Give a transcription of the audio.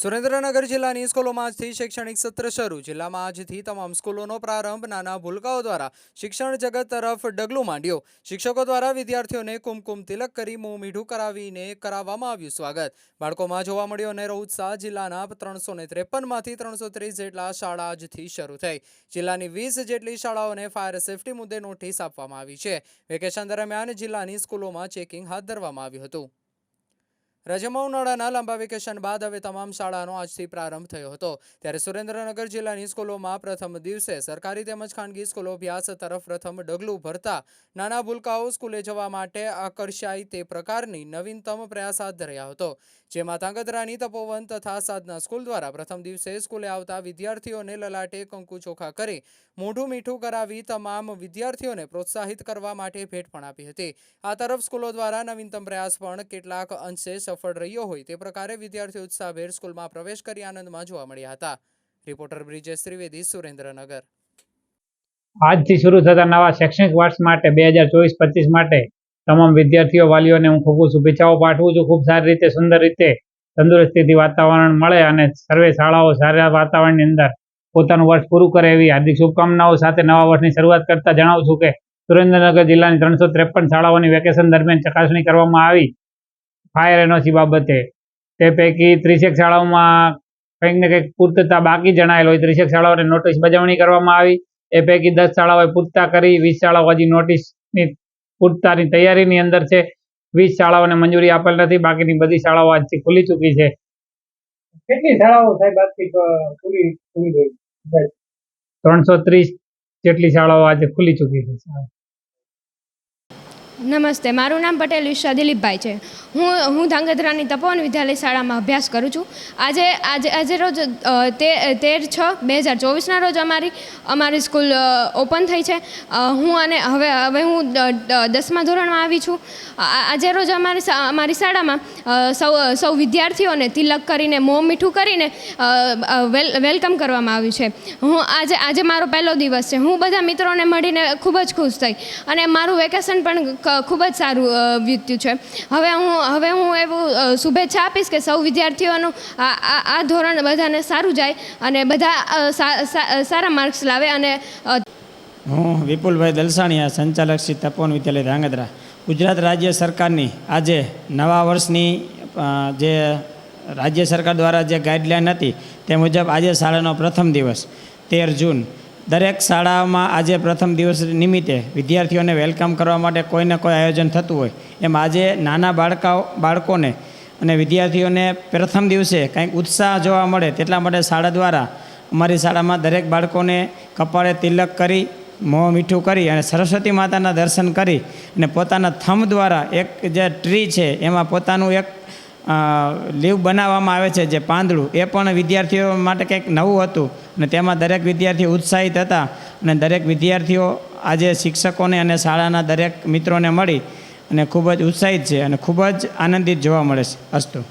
સુરેન્દ્રનગર જિલ્લાની સ્કૂલોમાં આજથી શૈક્ષણિક સત્ર શરૂ. જિલ્લામાં આજથી તમામ સ્કૂલોનો પ્રારંભ નાના ભૂલકાઓ દ્વારા શિક્ષણ જગત તરફ ડગલું માંડ્યો. શિક્ષકો દ્વારા વિદ્યાર્થીઓને કુમકુમ તિલક કરી મોં મીઠું કરાવીને કરાવવામાં આવ્યું સ્વાગત. બાળકોમાં જોવા મળ્યો અનેરો ઉત્સાહ જિલ્લાના ત્રણસો ને ત્રેપનમાંથી ત્રણસો ત્રીસ જેટલા શાળા આજથી શરૂ થઈ. જિલ્લાની વીસ જેટલી શાળાઓને ફાયર સેફટી મુદ્દે નોટિસ આપવામાં આવી છે. વેકેશન દરમિયાન જિલ્લાની સ્કૂલોમાં ચેકિંગ હાથ ધરવામાં આવ્યું હતું. રાજ્યમાં ઉનાળાના લાંબા વેકેશન બાદ હવે તમામ શાળાનો આજથી પ્રારંભ થયો હતો. ત્યારે સુરેન્દ્રનગર જિલ્લાની સ્કૂલોમાં પ્રથમ દિવસે સરકારી તેમજ ખાનગી સ્કૂલો અભ્યાસ તરફ પ્રથમ ડગલું ભરતા નાના ભૂલકાઓ સ્કૂલે જવા માટે આકર્ષાય તે પ્રકારની નવીનતમ પ્રયાસ હાથ ધર્યા હતો. જેમાં તાંગધ્રાની તપોવન તથા સાધના સ્કૂલ દ્વારા પ્રથમ દિવસે સ્કૂલે આવતા વિદ્યાર્થીઓને લલાટે કંકુ ચોખા કરી, મોઢું મીઠું કરાવી તમામ વિદ્યાર્થીઓને પ્રોત્સાહિત કરવા માટે ભેટ પણ આપી હતી. આ તરફ સ્કૂલો દ્વારા નવીનતમ પ્રયાસ પણ કેટલાક અંશે સફળ રહ્યો હોય તે પ્રકારે વિદ્યાર્થીઓ ઉત્સાહભેર સ્કૂલમાં પ્રવેશ કરી આનંદમાં જોવા મળ્યા હતા. રિપોર્ટર બ્રિજેશ ત્રિવેદી, સુરેન્દ્રનગર. આજથી શરૂ થતા નવા શૈક્ષણિક વર્ષ માટે બે હજાર ચોવીસ પચીસ માટે તમામ વિદ્યાર્થીઓ, વાલીઓને હું ખૂબ શુભેચ્છાઓ પાઠવું છું. ખૂબ સારી રીતે, સુંદર રીતે તંદુરસ્તીથી વાતાવરણ મળે અને સર્વે શાળાઓ સારા વાતાવરણની અંદર પોતાનું વર્ષ પૂરું કરે એવી હાર્દિક શુભકામનાઓ સાથે નવા વર્ષની શરૂઆત કરતા જણાવું છું કે સુરેન્દ્રનગર જિલ્લાની ત્રણસો ત્રેપન શાળાઓની વેકેશન દરમિયાન ચકાસણી કરવામાં આવી. ફાયર એનઓસી બાબતે. તે પૈકી ત્રીસેક શાળાઓમાં કંઈક ને કંઈક પૂર્તતા બાકી જણાયેલ હોય. ત્રીસેક શાળાઓને નોટિસ બજાવણી કરવામાં આવી. એ પૈકી દસ શાળાઓએ પૂરતા કરી. વીસ શાળાઓ હજી નોટિસની પૂરતાની તૈયારીની અંદર છે. વીસ શાળાઓને મંજૂરી આપેલ નથી. બાકીની બધી શાળાઓ આજથી ખુલી ચૂકી છે. કેટલી શાળાઓ સાહેબ આજથી ખુલી ખુલી ગઈ? ત્રણસો ત્રીસ જેટલી શાળાઓ આજે ખુલી ચૂકી છે. નમસ્તે, મારું નામ પટેલ વિશ્વા દિલીપભાઈ છે. હું હું ધાંગધ્રાની તપોવન વિદ્યાલય શાળામાં અભ્યાસ કરું છું. આજે આજે આજે રોજ તેર છ બે હજાર ચોવીસના રોજ અમારી અમારી સ્કૂલ ઓપન થઈ છે. હું અને હવે હવે હું દસમા ધોરણમાં આવી છું. આજે રોજ અમારી અમારી શાળામાં સૌ સૌ વિદ્યાર્થીઓને તિલક કરીને મોં મીઠું કરીને વેલ, વેલકમ કરવામાં આવ્યું છે. હું આજે આજે મારો પહેલો દિવસ છે. હું બધા મિત્રોને મળીને ખૂબ જ ખુશ થઈ. અને મારું વેકેશન પણ ખૂબ જ સારું વીત્યું છે. હવે હું હવે હું એવું શુભેચ્છા આપીશ કે સૌ વિદ્યાર્થીઓનું આ ધોરણ બધાને સારું જાય અને બધા સારા માર્ક્સ લાવે અને હું વિપુલભાઈ દલસાણીયા, સંચાલક શ્રી તપોવન વિદ્યાલય ધ્રાંગધ્રા. ગુજરાત રાજ્ય સરકારની આજે નવા વર્ષની જે રાજ્ય સરકાર દ્વારા જે ગાઈડલાઈન હતી તે મુજબ આજે શાળાનો પ્રથમ દિવસ, તેર જૂન. દરેક શાળામાં આજે પ્રથમ દિવસ નિમિત્તે વિદ્યાર્થીઓને વેલકમ કરવા માટે કોઈને કોઈ આયોજન થતું હોય, એમ આજે નાના બાળકાઓ, બાળકોને અને વિદ્યાર્થીઓને પ્રથમ દિવસે કંઈક ઉત્સાહ જોવા મળે તેટલા માટે શાળા દ્વારા અમારી શાળામાં દરેક બાળકોને કપાળે તિલક કરી, મોં મીઠું કરી અને સરસ્વતી માતાના દર્શન કરી અને પોતાના થંભ દ્વારા એક જે ટ્રી છે, એમાં પોતાનું એક લીવ બનાવવામાં આવે છે જે પાંદડું, એ પણ વિદ્યાર્થીઓ માટે કંઈક નવું હતું અને તેમાં દરેક વિદ્યાર્થીઓ ઉત્સાહિત હતા અને દરેક વિદ્યાર્થીઓ આજે શિક્ષકોને અને શાળાના દરેક મિત્રોને મળી અને ખૂબ જ ઉત્સાહિત છે અને ખૂબ જ આનંદિત જોવા મળે છે. અસ્તુ.